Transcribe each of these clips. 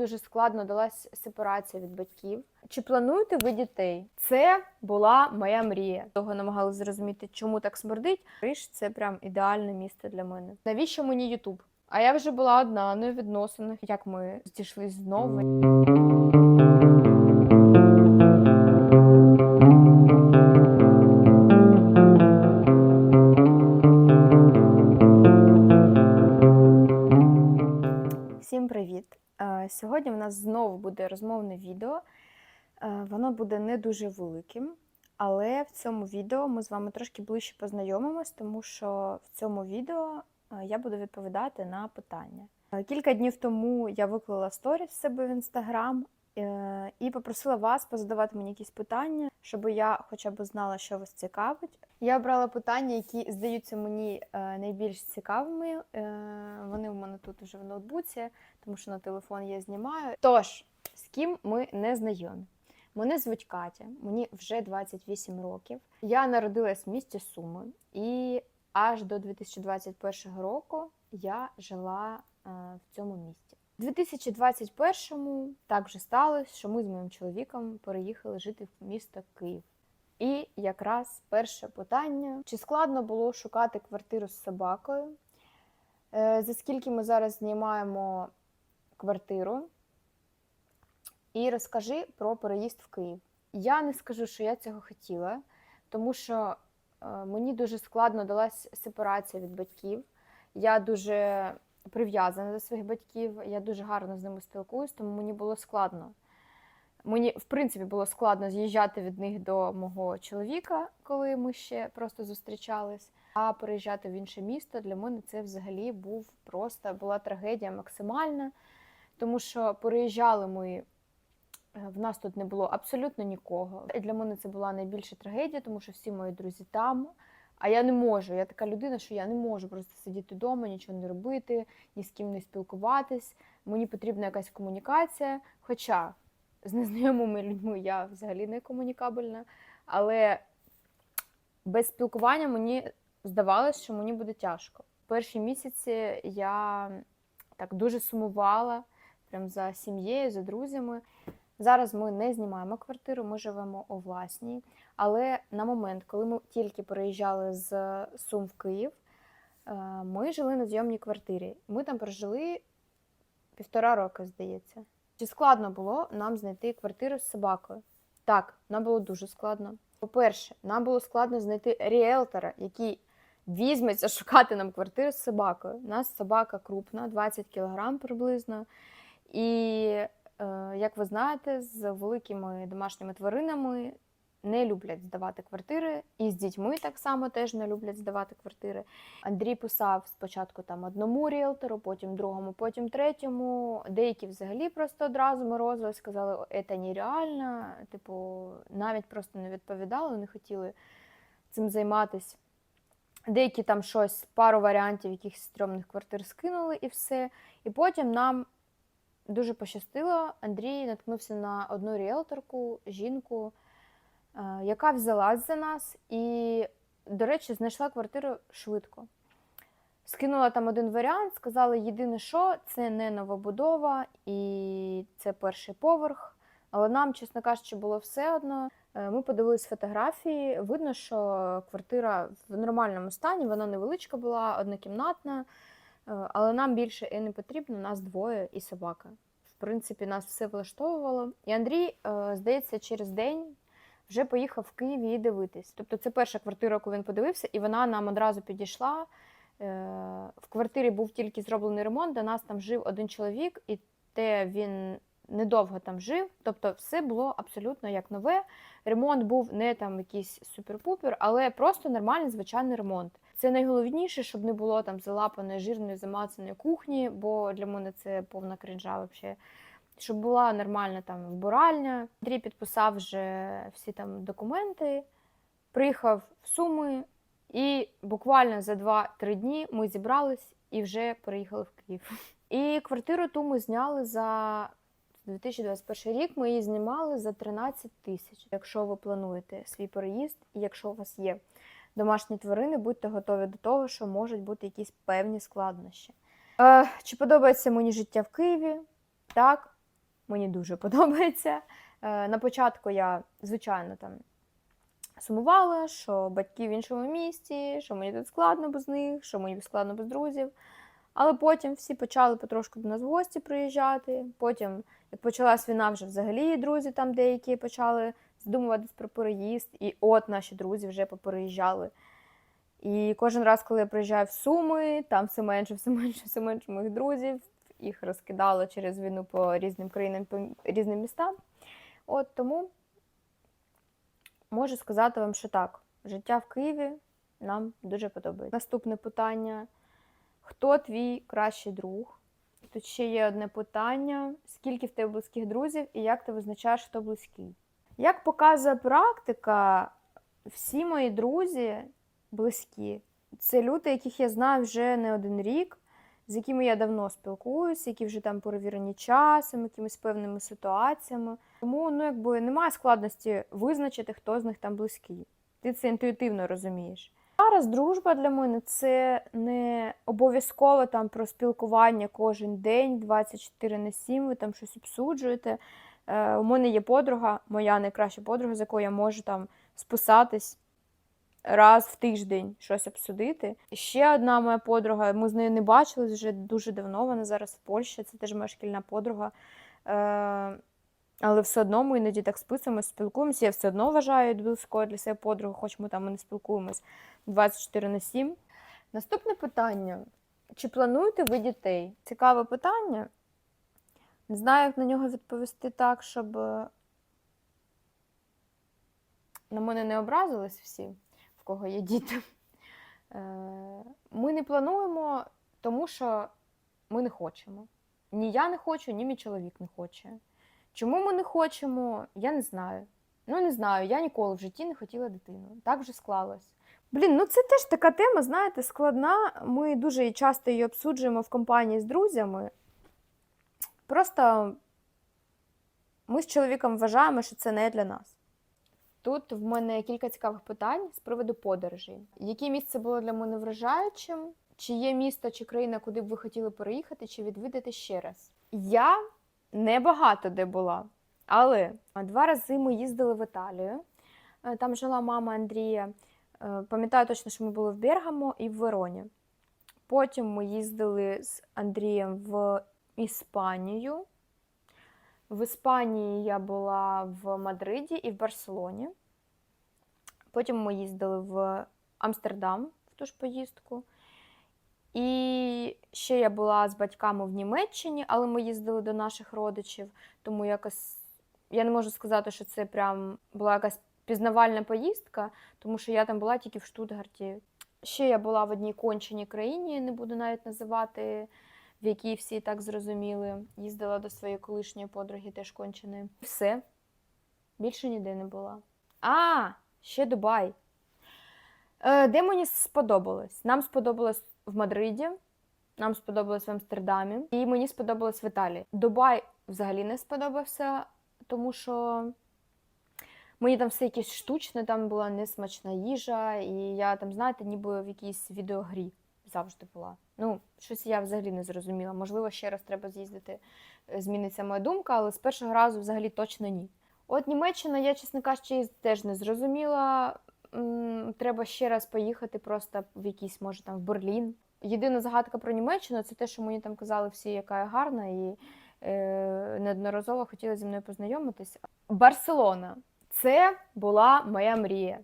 дуже складно далась сепарація від батьків. Чи плануєте ви дітей? Це була моя мрія. Того намагалася зрозуміти, чому так смердить. Париж – це прям ідеальне місце для мене. Навіщо мені Ютуб? А я вже була одна, не в відносинах. Як ми зійшлись знову. Всім привіт! Е, Сьогодні в нас знову буде розмовне відео. Е, Воно буде не дуже великим, але в цьому відео ми з вами трошки ближче познайомимось, тому що в цьому відео е, я буду відповідати на питання. Кілька днів тому я виклала сторіс себе в інстаграм і попросила вас позадавати мені якісь питання, щоб я хоча б знала, що вас цікавить. Я обрала питання, які здаються мені найбільш цікавими. Вони тут вже в ноутбуці, тому що на телефон я знімаю. Тож, з ким ми не знайомі? Мене звуть Катя, мені вже 28 років. Я народилась в місті Суми, і аж до 2021 року я жила е, в цьому місті. У 2021-му так вже сталося, що ми з моїм чоловіком переїхали жити в місто Київ. І якраз перше питання: чи складно було шукати квартиру з собакою? Е, За скільки ми зараз знімаємо квартиру? І розкажи про переїзд в Київ. Я не скажу, що я цього хотіла, тому що е, мені дуже складно далась сепарація від батьків. Я дуже прив'язана до своїх батьків, я дуже гарно з ними спілкуюсь, тому мені було складно. Мені, в принципі, було складно з'їжджати від них до мого чоловіка, коли ми ще просто зустрічались. А переїжджати в інше місто для мене це взагалі був просто була трагедія максимальна, тому що переїжджали ми. е, В нас тут не було абсолютно нікого. Для мене це була найбільша трагедія, тому що всі мої друзі там. А я не можу. Я така людина, що я не можу просто сидіти вдома, нічого не робити, ні з ким не спілкуватись. Мені потрібна якась комунікація. Хоча з незнайомими людьми я взагалі не комунікабельна. Але без спілкування мені здавалося, що мені буде тяжко. Перші місяці я так дуже сумувала прям за сім'єю, за друзями. Зараз ми не знімаємо квартиру, ми живемо у власній. Але на момент, коли ми тільки переїжджали з Сум в Київ, е, ми жили на зйомній квартирі. Ми там прожили півтора роки, здається. Чи складно було нам знайти квартиру з собакою? Так, нам було дуже складно. По-перше, нам було складно знайти ріелтора, який візьметься шукати нам квартиру з собакою. У нас собака крупна, 20 кг приблизно. І, е, як ви знаєте, з великими домашніми тваринами не люблять здавати квартири, і з дітьми так само теж не люблять здавати квартири. Андрій писав спочатку там одному ріелтору, потім другому, потім третьому. Деякі взагалі просто одразу морозили, сказали, це нереально. Типу, навіть просто не відповідали, не хотіли цим займатися. Деякі там щось, пару варіантів якихось стрьомних квартир скинули і все. І потім нам дуже пощастило. Андрій наткнувся на одну ріелторку, жінку, яка взялась за нас і, до речі, знайшла квартиру швидко. Скинула там один варіант, сказала, єдине, що це не новобудова і це перший поверх. Але нам, чесно кажучи, було все одно. Е, Ми подивились фотографії. Видно, що квартира в нормальному стані, вона невеличка була, однокімнатна. Е, Але нам більше і не потрібно, нас двоє і собака. В принципі, нас все влаштовувало. І Андрій, е, здається, через день вже поїхав в Київ її дивитись. Тобто, це перша квартира, яку він подивився, і вона нам одразу підійшла. Е, В квартирі був тільки зроблений ремонт, до нас там жив один чоловік, і те він недовго там жив. Тобто, все було абсолютно як нове. Ремонт був не там якийсь супер-пупер, але просто нормальний звичайний ремонт. Це найголовніше, щоб не було там залапаної, жирної, замацаної кухні, бо для мене це повна кринжа взагалі. Щоб була нормальна там вбиральня. Андрій підписав вже всі там документи, приїхав в Суми, і буквально за 2-3 дні ми зібрались і вже переїхали в Київ. І квартиру ту ми зняли за 2021 рік. Ми її знімали за 13 тисяч. Якщо ви плануєте свій переїзд, і якщо у вас є домашні тварини, будьте готові до того, що можуть бути якісь певні складнощі. Е, чи подобається мені життя в Києві? Так. Мені дуже подобається. Е, На початку я, звичайно, там сумувала, що батьки в іншому місті, що мені тут складно без них, що мені складно без друзів. Але потім всі почали потрошку до нас в гості приїжджати. Потім, як почалась війна, вже взагалі друзі там деякі почали здумуватись про переїзд. І от наші друзі вже попереїжджали. І кожен раз, коли я приїжджаю в Суми, там все менше, все менше, все менше моїх друзів. Їх розкидало через війну по різним країнам, по різним містам. От тому можу сказати вам, що так, життя в Києві нам дуже подобається. Наступне питання: хто твій кращий друг? Тут ще є одне питання: скільки в тебе близьких друзів і як ти визначаєш, хто близький? Як показує практика, всі мої друзі близькі. Це люди, яких я знаю вже не один рік, з якими я давно спілкуюся, які вже там перевірені часом, якимись певними ситуаціями. Тому ну, якби немає складності визначити, хто з них там близький. Ти це інтуїтивно розумієш. Зараз дружба для мене це не обов'язково там про спілкування кожен день, 24 на 7, ви там щось обсуджуєте. Е, у мене є подруга, моя найкраща подруга, з якою я можу там списатись раз в тиждень щось обсудити. Ще одна моя подруга, ми з нею не бачились вже дуже давно. Вона зараз в Польщі, це теж моя шкільна подруга. Е, але все одно ми іноді так списуємося, спілкуємося. Я все одно вважаю близькою для себе подругу, хоч ми там і не спілкуємось 24 на 7. Наступне питання: чи плануєте ви дітей? Цікаве питання. Не знаю, як на нього відповісти так, щоб е, на мене не образились всі, в кого є діти. Е, Ми не плануємо, тому що ми не хочемо. Ні я не хочу, ні мій чоловік не хоче. Чому ми не хочемо, я не знаю. Ну, не знаю, я ніколи в житті не хотіла дитину. Так вже склалось. Блін, ну це теж така тема, знаєте, складна. Ми дуже часто її обсуджуємо в компанії з друзями. Просто ми з чоловіком вважаємо, що це не для нас. Тут в мене кілька цікавих питань з приводу подорожей. Яке місце було для мене вражаючим? Чи є місто чи країна, куди б ви хотіли переїхати, чи відвідати ще раз? Я не багато де була, але два рази ми їздили в Італію. Е, Там жила мама Андрія. Е, Пам'ятаю точно, що ми були в Бергамо і в Вероні. Потім ми їздили з Андрієм в Іспанію. В Іспанії я була в Мадриді і в Барселоні. Потім ми їздили в Амстердам в ту ж поїздку. І ще я була з батьками в Німеччині, але ми їздили до наших родичів, тому якось я не можу сказати, що це прям була якась пізнавальна поїздка, тому що я там була тільки в Штутгарті. Ще я була в одній конченій країні, не буду навіть називати, в якій всі так зрозуміли. Їздила до своєї колишньої подруги, теж конченої. Все. Більше ніде не була. А, ще Дубай. Е, Де мені сподобалось? Нам сподобалось в Мадриді, нам сподобалось в Амстердамі, і мені сподобалось в Італії. Дубай взагалі не сподобався, тому що мені там все якесь штучне, там була несмачна їжа, і я там, знаєте, ніби в якійсь відеогрі завжди була. Ну, щось я взагалі не зрозуміла. Можливо, ще раз треба з'їздити, е, зміниться моя думка, але з першого разу взагалі точно ні. От Німеччина, я, чесно кажучи, теж не зрозуміла. Треба ще раз поїхати просто в якийсь, може, там в Берлін. Єдина загадка про Німеччину це те, що мені там казали всі, яка я гарна, і е, неодноразово хотіли зі мною познайомитись. Барселона це була моя мрія.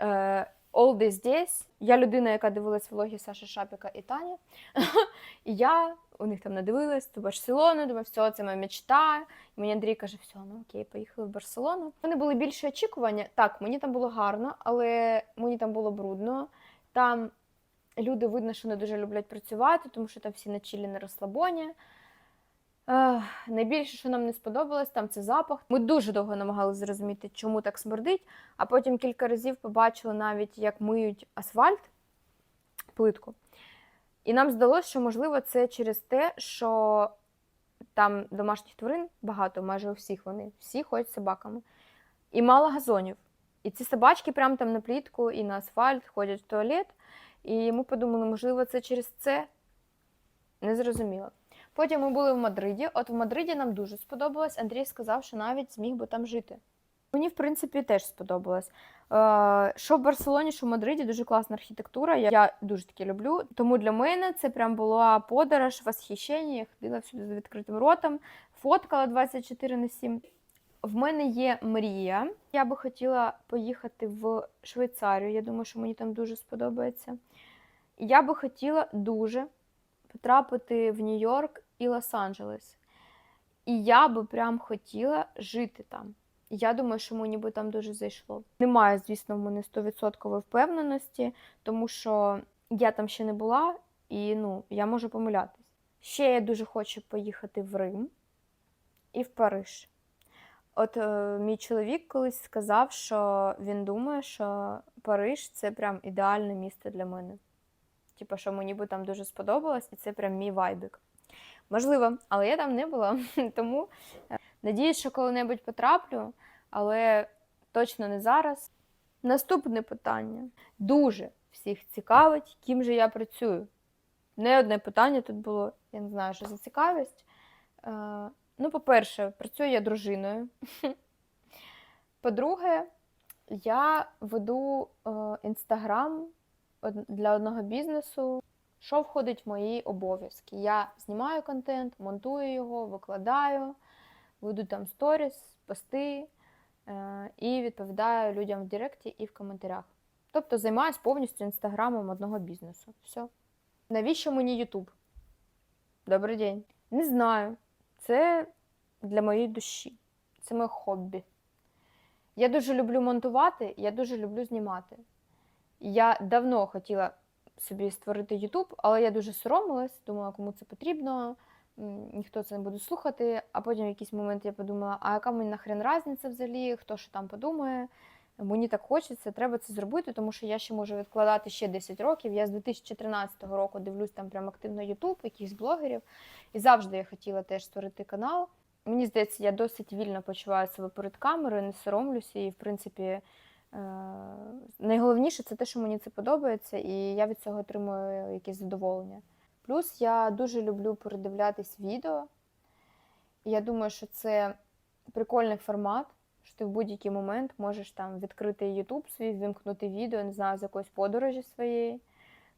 Е, All This здесь. Я людина, яка дивилась влоги Саші Шапіка і Тані. І я у них там надивилась до Барселони, думаю, все, це моя мечта. І мені Андрій каже, все, ну окей, поїхали в Барселону. Вони були більше очікування. Так, мені там було гарно, але мені там було брудно. Там люди видно, що не дуже люблять працювати, тому що там всі на чилі на розслабоні. Найбільше, що нам не сподобалось, там це запах. Ми дуже довго намагалися зрозуміти, чому так смердить, а потім кілька разів побачили навіть, як миють асфальт, плитку. І нам здалося, що можливо це через те, що там домашніх тварин багато, майже у всіх вони, всі ходять собаками. І мало газонів. І ці собачки прямо там на плітку і на асфальт ходять в туалет. І ми подумали, можливо, це через це не зрозуміло. Потім ми були в Мадриді. От в Мадриді нам дуже сподобалось. Андрій сказав, що навіть зміг би там жити. Мені, в принципі, теж сподобалось. Е, Що в Барселоні, що в Мадриді дуже класна архітектура. Я, дуже таки люблю. Тому для мене це прям була подорож, восхищення. Я ходила всюди з відкритим ротом, фоткала 24 на 7. В мене є мрія. Я би хотіла поїхати в Швейцарію. Я думаю, що мені там дуже сподобається. Я би хотіла дуже потрапити в Нью-Йорк і Лос-Анджелес. І я би прям хотіла жити там. Я думаю, що мені би там дуже зайшло. Немає, звісно, в мене 100% впевненості, тому що я там ще не була, і ну, я можу помилятись. Ще я дуже хочу поїхати в Рим і в Париж. От е, мій чоловік колись сказав, що він думає, що Париж це прям ідеальне місце для мене. Типа, що мені би там дуже сподобалось, і це прям мій вайбик. Можливо, але я там не була, тому е, надіюсь, що коли-небудь потраплю, але точно не зараз. Наступне питання. Дуже всіх цікавить, ким же я працюю. Не одне питання тут було, я не знаю, що за цікавість. Е, Ну, по-перше, працюю я дружиною. По-друге, я веду інстаграм для одного бізнесу, що входить в мої обов'язки. Я знімаю контент, монтую його, викладаю, веду там сторіс, пости е, і відповідаю людям в Директі і в коментарях. Тобто займаюся повністю інстаграмом одного бізнесу. Все. Навіщо мені Ютуб? Добрий день. Не знаю. Це для моєї душі. Це моє хобі. Я дуже люблю монтувати, я дуже люблю знімати. Я давно хотіла собі створити YouTube, але я дуже соромилась, думала, кому це потрібно, ніхто це не буде слухати. А потім в якийсь момент я подумала, а яка мені нахрен різниця взагалі, хто що там подумає. Мені так хочеться, треба це зробити, тому що я ще можу відкладати ще 10 років. Я з 2013 року дивлюсь там прям активно YouTube, якихось блогерів. І завжди я хотіла теж створити канал. Мені здається, я досить вільно почуваю себе перед камерою, не соромлюся. І, в принципі, найголовніше це те, що мені це подобається, і я від цього отримую якесь задоволення. Плюс я дуже люблю передивлятись відео. І я думаю, що це прикольний формат, що ти в будь-який момент можеш там відкрити YouTube свій, вимкнути відео, не знаю, з якоїсь подорожі своєї,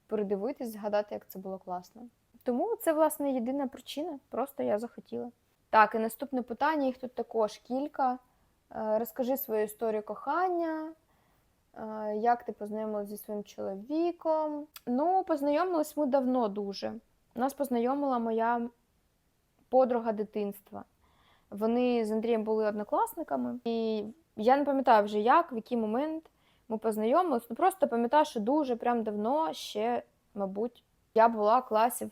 передивитись, згадати, як це було класно. Тому це, власне, єдина причина. Просто я захотіла. Так, і наступне питання, їх тут також кілька. Е, Розкажи свою історію кохання. Як ти познайомилася зі своїм чоловіком? Ну, познайомились ми давно дуже. Нас познайомила моя подруга дитинства. Вони з Андрієм були однокласниками, і я не пам'ятаю вже як, в який момент ми познайомились. Ну просто пам'ятаю, що дуже прям давно ще, мабуть, я була в класі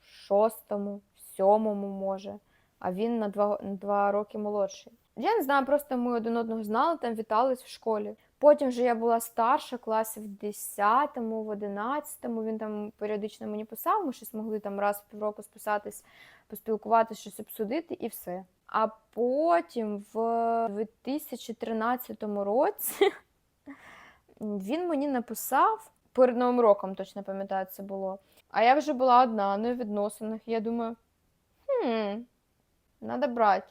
в шостому, сьомому, може, а він на два, на два роки молодший. Я не знаю, просто ми один одного знали, там вітались в школі. Потім вже я була старша, класі в 10-му, в 11-му. Він там періодично мені писав, ми щось могли там раз в півроку списатись, поспілкуватися, щось обсудити і все. А потім в 2013 році він мені написав перед Новим роком, точно пам'ятаю, це було. А я вже була одна, не в відносинах. Я думаю, хм, треба брати.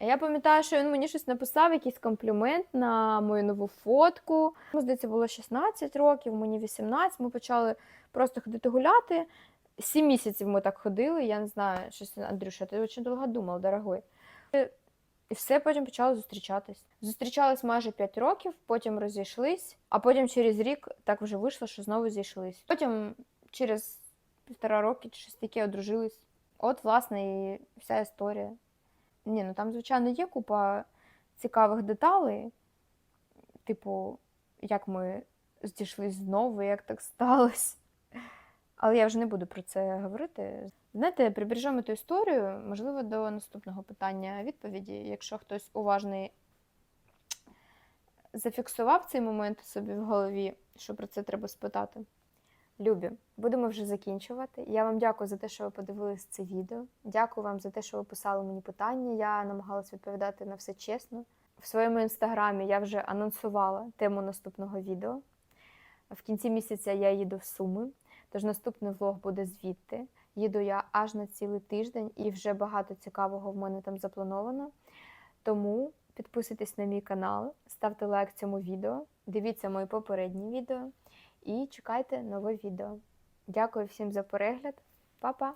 Я пам'ятаю, що він мені щось написав, якийсь комплімент на мою нову фотку. Мені здається, було 16 років, мені 18. Ми почали просто ходити гуляти. Сім місяців ми так ходили. Я не знаю, щось Андрюша, ти дуже довго думав, дорогой. І все потім почали зустрічатись. Зустрічались майже 5 років, потім розійшлись, а потім через рік так вже вийшло, що знову зійшлись. Потім через півтора роки чи щось таке одружились. От, власне, і вся історія. Ні, ну там, звичайно, є купа цікавих деталей, типу, як ми зійшлись знову, як так сталося. Але я вже не буду про це говорити. Знаєте, прибережемо ту історію, можливо, до наступного питання відповіді. Якщо хтось уважний зафіксував цей момент собі в голові, що про це треба спитати. Любі, будемо вже закінчувати. Я вам дякую за те, що ви подивились це відео. Дякую вам за те, що ви писали мені питання. Я намагалась відповідати на все чесно. В своєму інстаграмі я вже анонсувала тему наступного відео. В кінці місяця я їду в Суми, тож наступний влог буде звідти. Їду я аж на цілий тиждень і вже багато цікавого в мене там заплановано. Тому підписуйтесь на мій канал, ставте лайк цьому відео, дивіться мої попередні відео і чекайте нове відео. Дякую всім за перегляд. Па-па!